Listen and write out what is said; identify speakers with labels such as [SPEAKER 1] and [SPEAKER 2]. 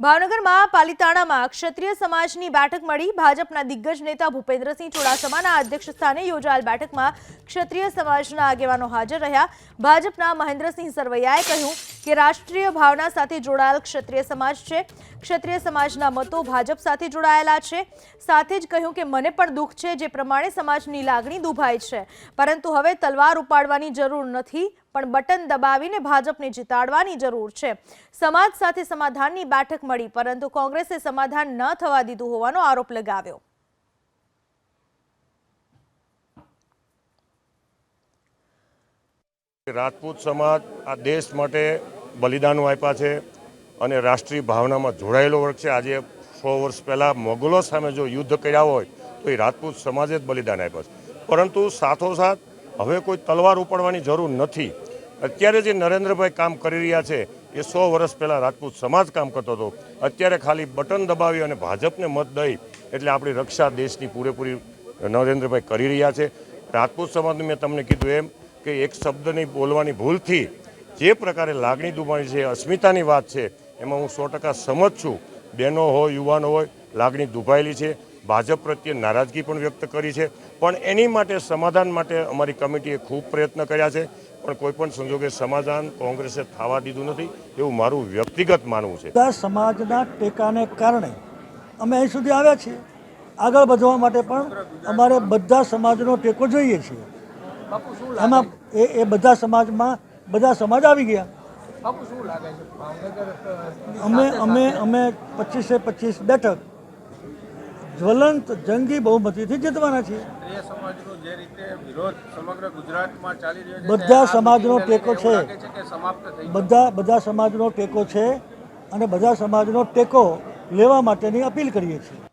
[SPEAKER 1] ભાવનગરમાં પાલિતાણામાં ક્ષત્રિય સમાજની બેઠક મળી. ભાજપના દિગ્ગજ નેતા ભૂપેન્દ્રસિંહ ચુડાસમાના અધ્યક્ષ સ્થાને યોજાયેલ બેઠકમાં ક્ષત્રિય સમાજના આગેવાનો હાજર રહ્યા. ભાજપના મહેન્દ્રસિંહ સરવૈયાએ કહ્યું કે રાષ્ટ્રીય ભાવના સાથે જોડાયેલ ક્ષત્રિય સમાજ છે. ક્ષત્રિય સમાજના મતો ભાજપ સાથે જોડાયેલા છે. સાથે જ કહ્યું કે મને પણ દુઃખ છે જે પ્રમાણે સમાજની લાગણી દુભાય છે. પરંતુ હવે તલવાર ઉપાડવાની જરૂર નથી, પણ બટન દબાવીને ભાજપને જીતાડવાની જરૂર છે. સમાજ સાથે સમાધાનની બેઠક મળી, પરંતુ કોંગ્રેસે સમાધાન ન થવા દીધું હોવાનો આરોપ લગાવ્યો.
[SPEAKER 2] રાજપૂત સમાજ આ દેશ માટે બલિદાનો આપ્યા છે અને રાષ્ટ્રીય ભાવનામાં જોડાયેલો વર્ગ છે. આજે સો વર્ષ પહેલાં મોગલો સામે જો યુદ્ધ કર્યા હોય, તો એ રાજપૂત સમાજે જ બલિદાન આપ્યા છે. પરંતુ સાથોસાથ હવે કોઈ તલવાર ઉપાડવાની જરૂર નથી. અત્યારે જે નરેન્દ્રભાઈ કામ કરી રહ્યા છે, એ સો વર્ષ પહેલાં રાજપૂત સમાજ કામ કરતો હતો. અત્યારે ખાલી બટન દબાવી અને ભાજપને મત દઈ, એટલે આપણી રક્ષા દેશની પૂરેપૂરી નરેન્દ્રભાઈ કરી રહ્યા છે. રાજપૂત સમાજનું મેં તમને કીધું એમ કે એક શબ્દની બોલવાની ભૂલથી જે પ્રકારે લાગણી દુભાણી છે અસ્મિતાની વાત છે એમાં હું સો ટકા સમજ છું. બહેનો હોય યુવાનો હોય લાગણી દુભાયેલી છે. ભાજપ પ્રત્યે નારાજગી પણ વ્યક્ત કરી છે. પણ એની માટે સમાધાન માટે અમારી કમિટીએ ખૂબ પ્રયત્ન કર્યા છે. પણ કોઈ પણ સંજોગે સમાધાન કોંગ્રેસે થવા દીધું નથી એવું મારું વ્યક્તિગત માનવું છે.
[SPEAKER 3] બધા સમાજના ટેકાને કારણે અમે અહીં સુધી આવ્યા છીએ. આગળ વધવા માટે પણ અમારે બધા સમાજનો ટેકો જોઈએ છીએ. એમાં એ એ બધા સમાજમાં બધા સમાજ આવી ગયા.
[SPEAKER 4] બાપુ શું લાગે છે? ભાવનગર અ,
[SPEAKER 3] અમે અમે અમે પચીસે પચીસ બેઠક જ્વલંત જંગી બહુમતીથી જીતવાના છીએ.
[SPEAKER 4] ક્ષત્રિય સમાજનો જે રીતે વિરોધ સમગ્ર ગુજરાતમાં ચાલી રહ્યો છે
[SPEAKER 3] બધા સમાજનો ટેકો છે. બધા બધા સમાજનો ટેકો છે અને બધા સમાજનો ટેકો લેવા માટેની અપીલ કરીએ છીએ.